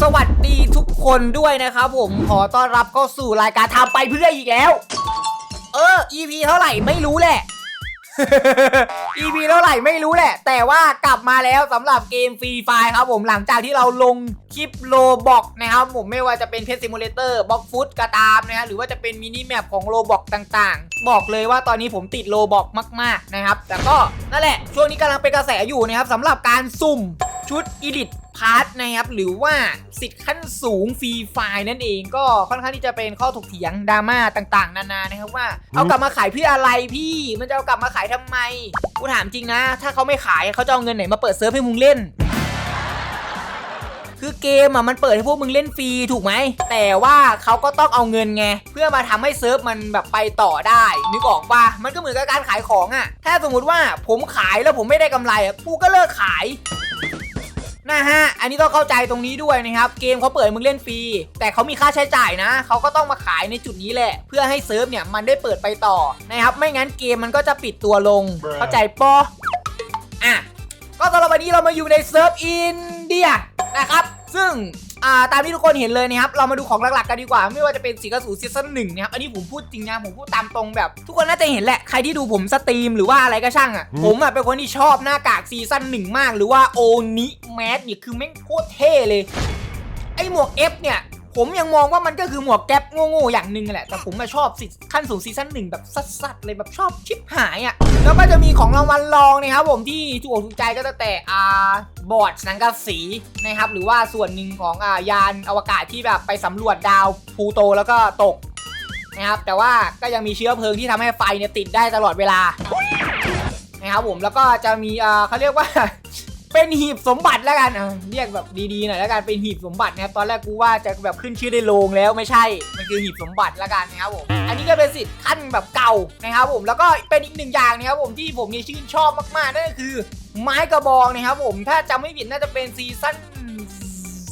สวัสดีทุกคนด้วยนะครับผมขอต้อนรับเข้าสู่รายการทำไปเพื่ออีกแล้ว เออ EP เท่าไหร่ไม่รู้แหละ EP เท่าไหร่ไม่รู้แหละ แต่ว่ากลับมาแล้วสำหรับเกมฟรีไฟครับผมหลังจากที่เราลง คลิปโลบอกนะครับผมไม่ว่าจะเป็นเพ s ซิมูเลเตอร์บ็อกฟุตก็ตามนะฮะหรือว่าจะเป็นมินิแมปของโลบอกต่างๆ บอกเลยว่าตอนนี้ผมติดโลบอกมาก ๆนะครับ แต่ก็นั่นแหละ ช่วงนี้กำลังเป็นกระแสอยู่นะครับสำหรับการสุ่มชุดอีดิทพาร์ทนะครับหรือว่าสิทธิ์ขั้นสูงฟรีไฟล์นั่นเองก็ค่อนข้างที่จะเป็นข้อถกเถียงดราม่าต่างๆ นานานะครับว่า เอากลับมาขายเพื่ออะไรพี่มันจะเอากลับมาขายทำไมกูถามจริงนะ ถ้าเขาไม่ขายเขาจะเอาเงินไหนมาเปิดเซิร์ฟให้มึงเล่น คือเกมอะมันเปิดให้พวกมึงเล่นฟรีถูกไหม แต่ว่าเขาก็ต้องเอาเงินไง เพื่อมาทำให้เซิร์ฟมันแบบไปต่อได้ นึกออกปะมันก็เหมือนกับการขายของอะ ถ้าสมมติว่าผมขายแล้วผมไม่ได้กำไรอะกูก็เลิกขายนะฮะ อันนี้ต้องเข้าใจตรงนี้ด้วยนะครับ เกมเขาเปิดให้มึงเล่นฟรี แต่เขามีค่าใช้จ่ายนะ เขาก็ต้องมาขายในจุดนี้แหละ เพื่อให้เซิร์ฟเนี่ยมันได้เปิดไปต่อนะครับ ไม่งั้นเกมมันก็จะปิดตัวลง เข้าใจปะอะ ก็สำหรับวันนี้เรามาอยู่ในเซิร์ฟอินเดียนะครับ ซึ่งอ่าตามที่ทุกคนเห็นเลยนะครับ เรามาดูของหลักๆกันดีกว่า ไม่ว่าจะเป็นสีกระสูซีซั่นหนึ่งนะครับ อันนี้ผมพูดจริงนะ ผมพูดตามตรงแบบ ทุกคนน่าจะเห็นแหละ ใครที่ดูผมสตรีมหรือว่าอะไรก็ช่างอะ ผมอะเป็นคนที่ชอบหน้ากากซีซั่นหนึ่งมาก หรือว่าโอนิแมสเนี่ยคือแม่งโคตรเท่เลย ไอหมวก F เนี่ย ผมยังมองว่ามันก็คือหมวกแก๊ปโง่ๆอย่างหนึ่งแหละแต่ผมมาชอบสิขั้นสูงซีซั่นหนึ่งแบบสัสๆเลยแบบชอบชิบหายอะแล้วก็จะมีของรางวัลรองนะครับผมที่ถูกอกถูกใจก็จะแต่อ่าบอร์ดสังกะสีนะครับหรือว่าส่วนหนึ่งของอ่ายานอวกาศที่แบบไปสำรวจดาวพูโตแล้วก็ตกนะครับแต่ว่าก็ยังมีเชื้อเพลิงที่ทำให้ไฟเนี่ยติดได้ตลอดเวลานะครับผมแล้วก็จะมีอ่อเขาเรียกว่า เป็นหีบสมบัติแล้วกันเออเรียกแบบดีๆหน่อยแล้วกันเป็นหีบสมบัตินะครับตอนแรกกูว่าจะแบบขึ้นชื่อได้โลงแล้วไม่ใช่มันคือหีบสมบัติแล้วกันนะครับผมอันนี้ก็เป็นสิทธิ์ขั้นแบบเก่านะครับผมแล้วก็เป็นอีกหนึ่งอย่างนะครับผมที่ผมนี่ชื่นชอบมากๆนั่นก็คือ ไม้กระบองนะครับผมถ้าจำไม่ผิดน่าจะเป็นซีซั่น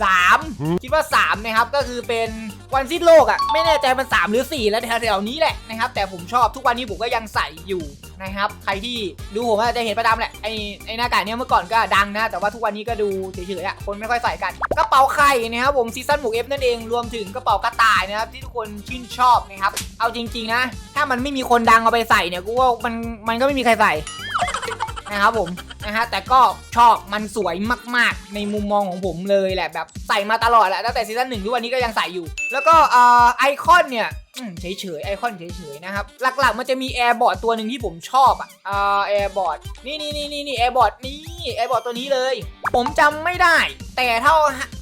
3 คิดว่า3นะครับก็คือเป็นวันสิ้นโลกอะ่ะไม่แน่ใจมัน 3 หรือ 4 แล้วแถวๆนี้แหละนะครับแต่ผมชอบทุกวันนี้ผมก็ยังใส่อยู่นะครับใครที่ดูผมอาจจะเห็นประจำแหละไอ้ไอ้หน้ากากเนี้ยเมื่อก่อนก็ดังนะ แต่ว่าทุกวันนี้ก็ดูเฉยๆอะคนไม่ค่อยใส่กันกระเป๋าไข่นะครับผมซีซั่นหมูเอฟนั่นเองรวมถึงกระเป๋ากระต่ายนะครับที่ทุกคนชื่นชอบนะครับเอาจริงๆนะ ถ้ามันไม่มีคนดังเอาไปใส่เนี่ยกูว่ามันมันก็ไม่มีใครใส่นะครับผม นะฮะ แต่ก็ชอบมันสวยมากๆ ในมุมมองของผมเลยแหละแบบใส่มาตลอดแหละตั้งแต่ซีซั่นหนึ่งทุกวันนี้ก็ยังใส่อยู่ แล้วก็ไอคอนเนี่ยเฉยเฉยๆไอคอนเฉยเฉยๆนะครับ หลักๆมันจะมีแอร์บอร์ดตัวหนึ่งที่ผมชอบอะแอร์บอร์ดนี่นี่นี่นี่นี่แอร์บอร์ดนี่แอร์บอร์ดตัวนี้เลย ผมจำไม่ได้ แต่ถ้า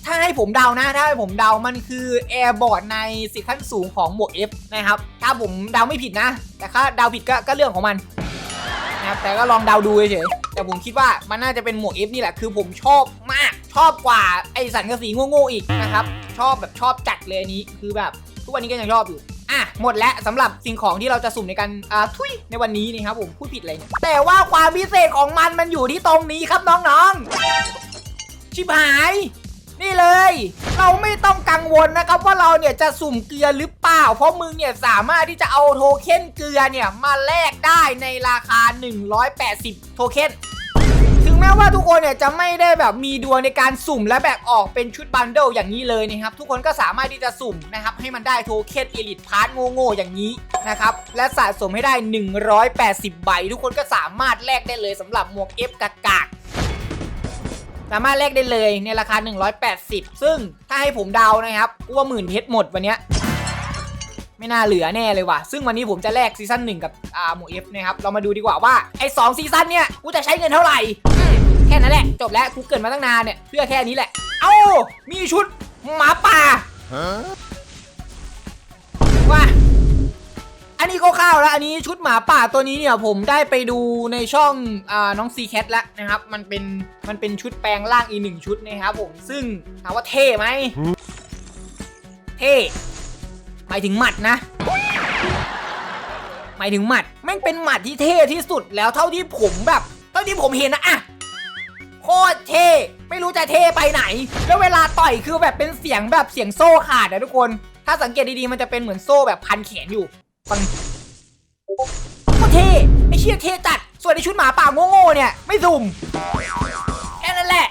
ถ้าให้ผมเดานะ ถ้าให้ผมเดามันคือแอร์บอร์ดในสิทธิขั้นสูงของหมวก F นะครับ ถ้าผมเดาไม่ผิดนะ แต่ถ้าเดาผิดก็ก็เรื่องของมันนะครับแต่ก็ลองเดาดูเฉย แต่ผมคิดว่ามันน่าจะเป็นหมวก F นี่แหละคือผมชอบมากชอบกว่าไอสันกระสีโง่ๆอีกนะครับชอบแบบชอบจัดเลยอันนี้คือแบบ ทุกวันนี้ก็ยังชอบอยู่อะหมดแล้วสำหรับสิ่งของที่เราจะสุ่มในการอ่าทุยในวันนี้นะครับผมพูดผิดอะไรเนี่ยแต่ว่าความพิเศษของมันมันอยู่ที่ตรงนี้ครับน้องๆชิบหาย นี่เลย เราไม่ต้องกังวลนะครับว่าเราเนี่ยจะสุ่มเกลือหรือเปล่า เพราะมึงเนี่ยสามารถที่จะเอาโทเค็นเกลือเนี่ยมาแลกได้ในราคา 180 โทเค็นถึงแม้ว่าทุกคนเนี่ยจะไม่ได้แบบมีดวงในการสุ่มและแบกออกเป็นชุดบันเดิลอย่างนี้เลยนะครับ ทุกคนก็สามารถที่จะสุ่มนะครับให้มันได้โทเค็นเอลิทพาร์ทโง่ๆอย่างนี้นะครับและสะสมให้ได้ 180 ใบ ทุกคนก็สามารถแลกได้เลยสำหรับหมวก F กากากๆ สามารถแลกได้เลยในราคา 180 ซึ่งถ้าให้ผมเดานะครับกูว่าหมื่นเพชรหมดวันเนี้ยไม่น่าเหลือแน่เลยว่ะ ซึ่งวันนี้ผมจะแลกซีซั่นหนึ่งกับอ่าหมูเอฟนะครับ เรามาดูดีกว่าว่าไอ้สองซีซั่นเนี่ย กูจะใช้เงินเท่าไหร่ แค่นั้นแหละ จบแล้ว กูเกิดมาตั้งนานเนี่ย เพื่อแค่นี้แหละ เอ้า มีชุดหมาป่าว่า อันนี้ก็ข้าวแล้วอันนี้ชุดหมาป่าตัวนี้เนี่ยผมได้ไปดูในช่องอน้องซีแคทแล้วนะครับ มันเป็นมันเป็นชุดแปลงร่างอีกหนึ่งชุดนะครับผมซึ่งถามว่าเท่ไหมเท่หมายถึงหมัดนะ หมายถึงหมัดแม่งเป็นหมัดที่เท่ที่สุดแล้วเท่าที่ผมแบบ เท่าที่ผมเห็นนะอะโคตรเท่ไม่รู้จะเท่ไปไหน แล้วเวลาต่อยคือแบบเป็นเสียงแบบเสียงโซ่ขาดนะทุกคน ถ้าสังเกตดีๆมันจะเป็นเหมือนโซ่แบบพันแขนอยู่ ฟังโคตรเท่ไอเชี่ยเท่จัด ส่วนในชุดหมาป่าโง่ๆเนี่ย ไม่สุ่มแค่นั้นแหละ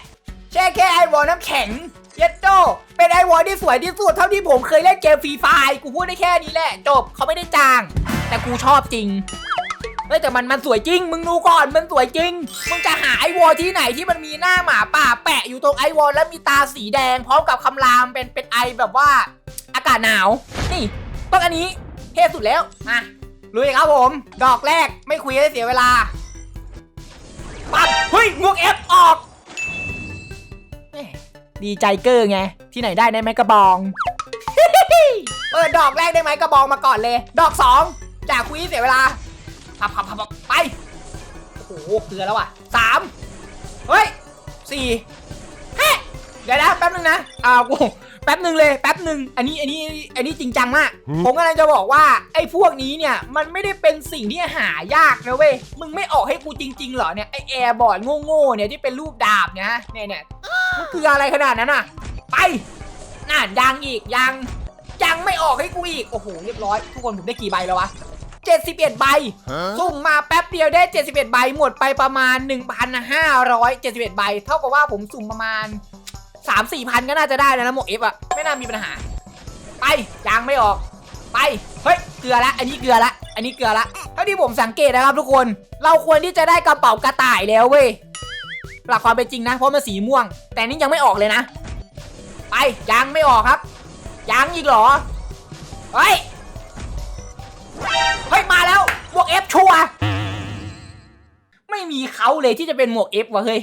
แช่แค่ไอวอลน้ำแข็ง เย็ดโจเป็นไอวอลที่สวยที่สุดเท่าที่ผมเคยเล่นเกมฟรีไฟกูพูดได้แค่นี้แหละ จบเขาไม่ได้จ้าง แต่กูชอบจริงเฮ้ยแต่มันมันสวยจริง มึงดูก่อนมันสวยจริง มึงจะหาไอวอลที่ไหนที่มันมีหน้าหมาป่าแปะอยู่ตรงไอวอลแล้วมีตาสีแดง พร้อมกับคำรามเป็นเป็นไอแบบว่า อากาศหนาว นี่ต้องอันนี้ เท่สุดแล้ว มาลุยครับผม ดอกแรกไม่คุยให้เสียเวลาปั๊บเฮ้ยงวกเอฟออกแหม่ดีใจเกอร์ไง ที่ไหนได้ได้ไหมกระบอง เปิดดอกแรกได้ไหมกระบองมาก่อนเลย ดอกสองจากคุยให้เสียเวลาพับพับพับพับไป โอ้โหเกลือแล้วอะสามเฮ้ยสี่เฮ้ย เดี๋ยวนะแป๊บนึงนะอ้าวกูแป๊บนึงเลยแป๊บนึงอันนี้อันนี้อันนี้จริงจังมากผมกำลังจะบอกว่าไอ้พวกนี้เนี่ยมันไม่ได้เป็นสิ่งที่หายากนะเว้ยมึงไม่ออกให้กูจริงๆเหรอเนี่ยไอ้แอร์บอร์ดโง่ๆเนี่ยที่เป็นรูปดาบเนี่ยฮะเนี่ยเนี่ยมันคืออะไรขนาดนั้นอะ ไปน่ายังอีกยังยังไม่ออกให้กูอีกโอ้โหเรียบร้อยทุกคนผมได้กี่ใบแล้ววะ71 ใบ สุ่มมาแป๊บเดียวได้ 71 ใบ หมดไปประมาณ 1,571 ใบ เท่ากับว่าผมสุ่มประมาณ 3 4พันก็น่าจะได้แล้วนะหมวกเอฟอะไม่น่ามีปัญหา ไปยางไม่ออก ไปเฮ้ยเกลือละ อันนี้เกลือละ อันนี้เกลือละเท่าที่ผมสังเกตนะครับทุกคน เราควรที่จะได้กระเป๋ากระต่ายแล้วเว้ยหลักความเป็นจริงนะ เพราะมันสีม่วง แต่นี่ยังไม่ออกเลยนะ ไปยางไม่ออกครับยางอีกเหรอเฮ้ยเฮ้ยมาแล้วหมวกเอฟชัวไม่มีเขาเลยที่จะเป็นหมวกเอฟว่ะเฮ้ย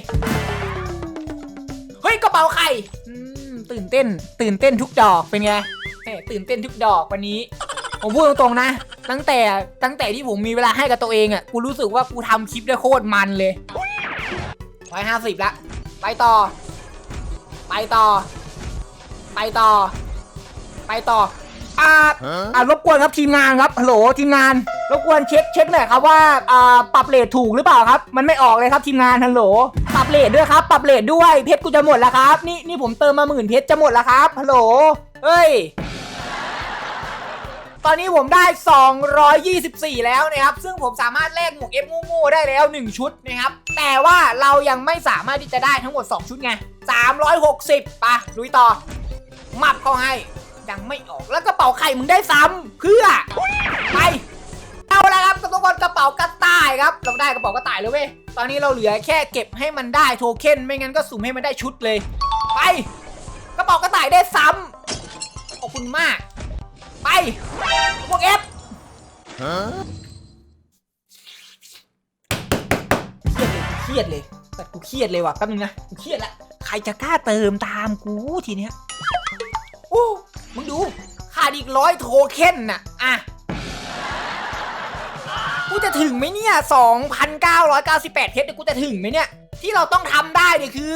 เฮ้ยกระเป๋าไข่อืมตื่นเต้น ตื่นเต้นทุกดอกเป็นไงแหมตื่นเต้นทุกดอกวันนี้ ผมพูดตรงๆนะ ตั้งแต่ตั้งแต่ที่ผมมีเวลาให้กับตัวเองอะกูรู้สึกว่ากูทำคลิปได้โคตรมันเลยร้อยห้าสิบละ ไปต่อ ไปต่อ ไปต่อ ไปต่ออ่าอ่ารบกวนครับทีมงานครับฮัลโหลทีมงาน รบกวนเช็คเช็คหน่อยครับว่าอ่าปรับเลทถูกหรือเปล่าครับ มันไม่ออกเลยครับทีมงานฮัลโหล ปรับเลทด้วยครับ ปรับเลทด้วย เพชรกูจะหมดแล้วครับ นี่นี่ผมเติมมาหมื่นเพชรจะหมดแล้วครับ ฮัลโหล เฮ้ย ตอนนี้ผมได้ 224 แล้วนะครับ ซึ่งผมสามารถแลกหมวกเอฟโง่ๆได้แล้ว 1 ชุดนะครับ แต่ว่าเรายังไม่สามารถที่จะได้ทั้งหมด 2 ชุดไง 360ปะลุยต่อ มับเข้าให้ ยังไม่ออก แล้วกระเป๋าไข่มึงได้ซ้ำเพื่อ ไป เอาละครับทุกคนกระเป๋ากระต่ายครับ เราได้กระเป๋ากระต่ายแล้วเว้ย ตอนนี้เราเหลือแค่เก็บให้มันได้โทเค็นไม่งั้นก็สุ่มให้มันได้ชุดเลย ไป กระเป๋ากระต่ายได้ซ้ำขอบคุณมาก ไปพวกเอฟเครียดเลยเครียดเลยแต่กูเครียดเลยว่ะแป๊บนึงนะกูเครียดละใครจะกล้าเติมตามกูทีเนี้ยโอ้มึงดูขาดอีกร้อยโทเค็นน่ะอะ กูจะถึงไหมเนี่ย 2,998เพชรเนี่ยกูจะถึงไหมเนี่ย ที่เราต้องทำได้เนี่ยคือ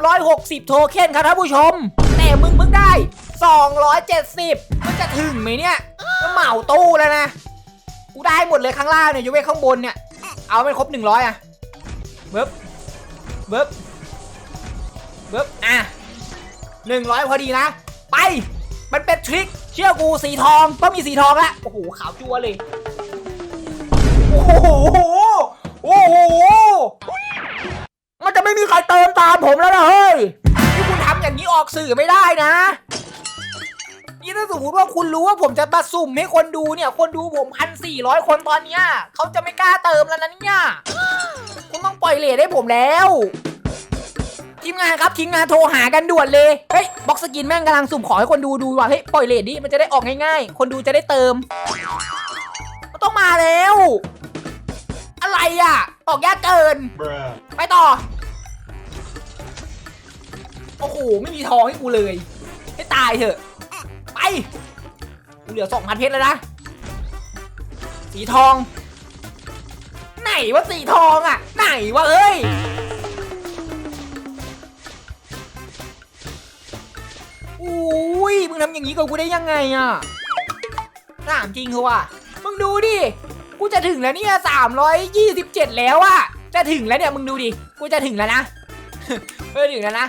360 โทเค็นครับท่านผู้ชม แต่มึงเพิ่งได้ 270มันจะถึงไหมเนี่ยก็เหมาตู้แล้วนะ กูได้หมดเลยข้างล่างเนี่ยยกเว้นข้างบนเนี่ย เอาไม่ครบ 100 อะเบิบเบิบเบิบอะ 100 พอดีนะ ไป มันเป็นทริค เชื่อกูสีทองต้องมีสีทองละโอ้โหขาวจัวเลย โอ้โห โอ้โห มันจะไม่มีใครเติมตามผมแล้วนะเฮ้ยที่คุณทำอย่างนี้ออกสื่อไม่ได้นะ นี่ถ้าสมมติว่าคุณรู้ว่าผมจะมาสุ่มให้คนดูเนี่ย คนดูผมพันสี่ร้อยคนตอนเนี้ยเขาจะไม่กล้าเติมแล้วนะเนี่ย คุณต้องปล่อยเลทให้ผมแล้วทีมงานครับทีมงานโทรหากันด่วนเลย เฮ้ยบ็อกสกินแม่งกำลังสุ่มขอให้คนดูดูว่าเฮ้ยปล่อยเลทดิมันจะได้ออกง่ายๆ คนดูจะได้เติม มันต้องมาแล้ว อะไรอะ ออกยากเกิน Bruh. ไปต่อ โอ้โห ไม่มีทองให้กูเลย ให้ตายเถอะ ไป กูเหลือสองพันเพชรแล้วนะ สีทอง ไหนว่าสีทองอะ ไหนวะเอ้ย อุ้ย มึงทำอย่างนี้กับกูได้ยังไงอะถามจริงคือว่ะมึงดูดิ กูจะถึงแล้วเนี่ย327แล้วอะจะถึงแล้วเนี่ยมึงดูดิ กูจะถึงแล้วนะเออถึงแล้วนะ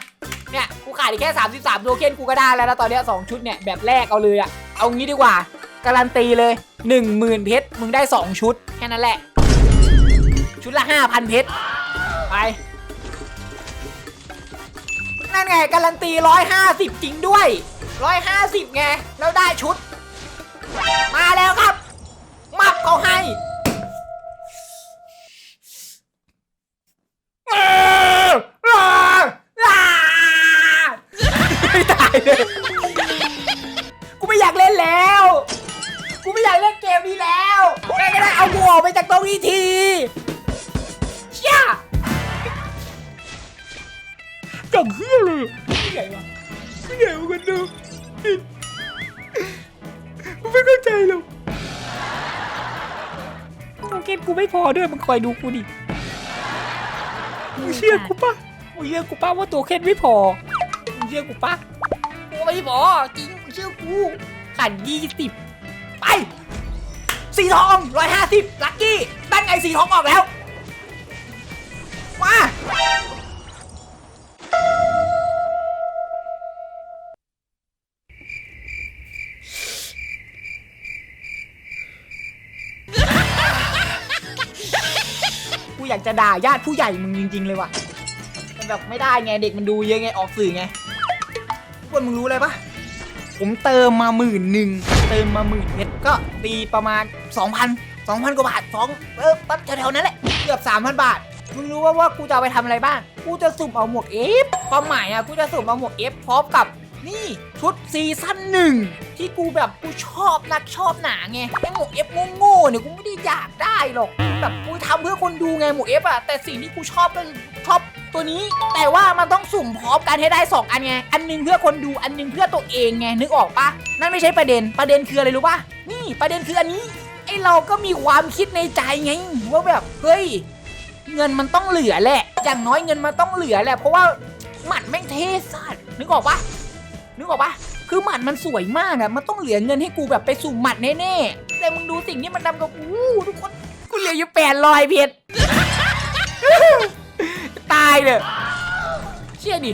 เนี่ยกูขาดอีกแค่33โทเคนกูก็ได้แล้วนะตอนเนี้ยสองชุดเนี่ยแบบแรกเอาเลยอะเอางี้ดีกว่า การันตีเลย10,000เพชรมึงได้2ชุดแค่นั้นแหละ ชุดละ5,000เพชรไปนั่นไงการันตี 150 จริงด้วย 150 ไง แล้วได้ชุด ไม่เข้าใจหรอกโอเคกูไม่พอด้วยมึงคอยดูกูดิมึงเชื่อกูปะมึงเชื่อกูปะว่าตัวเคนไม่พอมึงเชื่อกูปะกูไม่พอจริงมึงเชื่อกูขันยี่สิบไปสีทองร้อยห้าสิบลัคกี้ตั้งไงสีทองออกแล้ว อยากจะด่าญาติผู้ใหญ่มึงจริง ๆ เลยว่ะมันแบบไม่ได้ไงเด็กมันดูเยอะไงออกสื่อไงพวกมึงรู้อะไรปะผมเติมมาหมื่นหนึ่งเติมมาหมื่นเพชรก็ตีประมาณ 2,000 2,000กว่าบาทสองเออปั๊บแถวๆนั้นแหละเกือบ3,000 บาทมึงรู้ว่าว่ากูจะเอาไปทำอะไรบ้าง กูจะสุ่มเอาหมวกเอฟความหมายอะกูจะสุ่มเอาหมวกเอฟพร้อมกับ นี่ชุดซีซั่นหนึ่งที่กูแบบกูชอบนักชอบหนาไงไอหมวกเอฟโง่ๆเนี่ยกูไม่ได้อยากได้หรอกแบบกูทำเพื่อคนดูไงหมวกเอฟอะแต่สิ่งที่กูชอบก็คือชอบตัวนี้แต่ว่ามันต้องสุ่มพร้อมกันให้ได้ 2 อันไง อันหนึงเพื่อคนดูอันหนึงเพื่อตัวเองไงนึกออกปะนั่นไม่ใช่ประเด็นประเด็นคืออะไรรู้ปะนี่ประเด็นคืออันนี้ไอเราก็มีความคิดในใจไงว่าแบบเฮ้ยเงินมันต้องเหลือแหละ อย่างน้อยเงินมันต้องเหลือแหละ เพราะว่าหมัดแม่งเทสัสนึกออกปะ นึกออกปะคือหมัดมันสวยมากอะมันต้องเหลือเงินให้กูแบบไปสู่หมัดแน่ๆ แต่มึงดูสิ่งที่มันทำกับกูทุกคน กูเหลืออยู่แปดร้อยเพชรตายเลยเชี่อดิ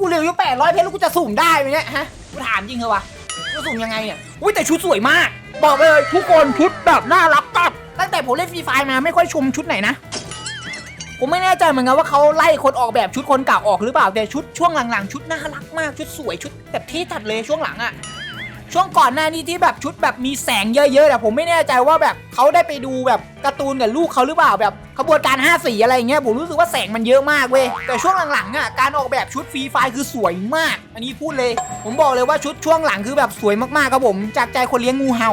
กูเหลืออยู่แปดร้อยเพชรแล้วกูจะสุ่มได้ไหมเนี่ยฮะกูถามจริงเหรอวะกูสุ่มยังไงเนี่ยอุ้ยแต่ชุดสวยมาก บอกเลยทุกคนชุดแบบน่ารักตัดตั้งแต่ผมเล่นฟรีไฟมาไม่ค่อยชมชุดไหนนะผมไม่แน่ใจเหมือนกันว่าเขาไล่คนออกแบบชุดคนเก่าออกหรือเปล่าแต่ชุดช่วงหลังๆ ชุดน่ารักมากชุดสวยชุดแบบเท่จัดเลยช่วงหลังอะ ช่วงก่อนหน้านี้ที่แบบชุดแบบมีแสงเยอะๆแต่ผมไม่แน่ใจว่าแบบเขาได้ไปดูแบบการ์ตูนกับลูกเขาหรือเปล่าแบบขบวนการ5สีอะไรเงี้ยผมรู้สึกว่าแสงมันเยอะมากเว้ยแต่ช่วงหลังๆอะการออกแบบชุดฟรีไฟคือสวยมาก อันนี้พูดเลย ผมบอกเลยว่าชุดช่วงหลังคือแบบสวยมากๆครับผมจากใจคนเลี้ยงงูเห่า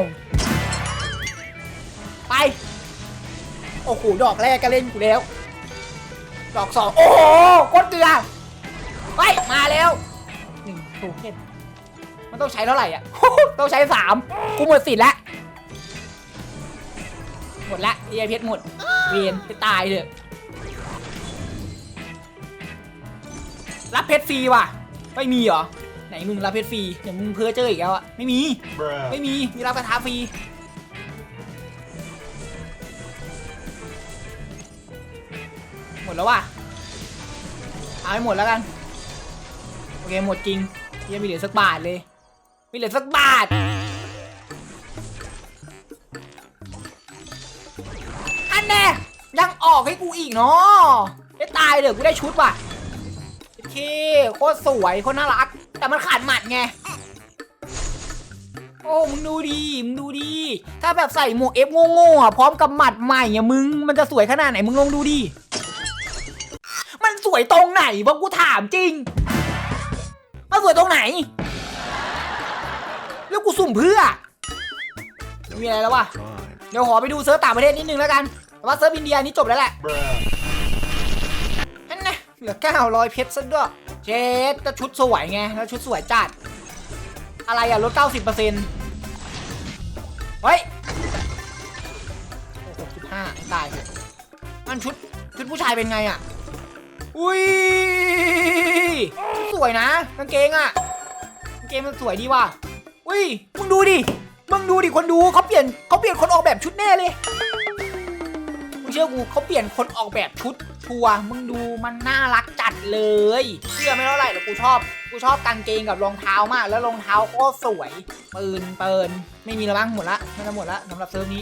ไปโอ้โหดอกแรกก็เล่นกูแล้ว ดอกสองโอ้โหโคตรเกลือไปมาแล้วหนึ่งโทเค็น มันต้องใช้เท่าไหร่อะ ต้องใช้สามกูหมดสิทธิ์แล้วหมดละเอเพชรหมด เวียนไปตายเถอะรับเพชรฟรีว่ะ ไม่มีเหรอ ไหนมึงรับเพชรฟรีเดี๋ยวมึงเพ้อเจออีกแล้วอะไม่มี Bruh. ไม่มี มีรับกระทะฟรีหมดแล้วว่ะเอาให้หมดแล้วกัน โอเค หมดจริงยังมีเหลือสักบาทเลย มีเหลือสักบาท อันแน่ยังออกให้กูอีกเนาะได้ตายเดี๋ยวกูได้ชุดว่ะโอเคโคตรสวยโคตรน่ารัก แต่มันขาดหมัดไง โอ้มึงดูดีมึงดูดี ถ้าแบบใส่หมวกเอฟโง่ๆอะพร้อมกับหมัดใหม่อะมึงมันจะสวยขนาดไหนมึงลองดูดิมันสวยตรงไหนวะกูถามจริง มันสวยตรงไหน แล้วกูสุ่มเพื่อ มีอะไรแล้ววะ เดี๋ยวขอไปดูเซิร์ฟต่างประเทศนิดนึงแล้วกัน แต่ว่าเซิร์ฟอินเดียนี่จบแล้วแหละ Bruh. นั่นนะเหลือ900เพชรซะด้วยเจ็ดก็ชุดสวยไง แล้วชุดสวยจัด อะไรอะลด90%เฮ้ยโอ้โห65ตายเลยมันชุดชุดผู้ชายเป็นไงอะอุ้ยชุดสวยนะกางเกงอะกางเกงมันสวยดีว่ะ อุ้ย มึงดูดิ มึงดูดิคนดูเขาเปลี่ยนเขาเปลี่ยนคนออกแบบชุดแน่เลยมึงเชื่อกูเขาเปลี่ยนคนออกแบบชุดชัวมึงดูมันน่ารักจัดเลย เชื่อไม่เท่าไหร่แต่กูชอบ กูชอบกางเกงกับรองเท้ามาก แล้วรองเท้าก็สวย ปืนเปินไม่มีแล้วบ้างหมดละไม่ละหมดละสำหรับเซิร์ฟนี้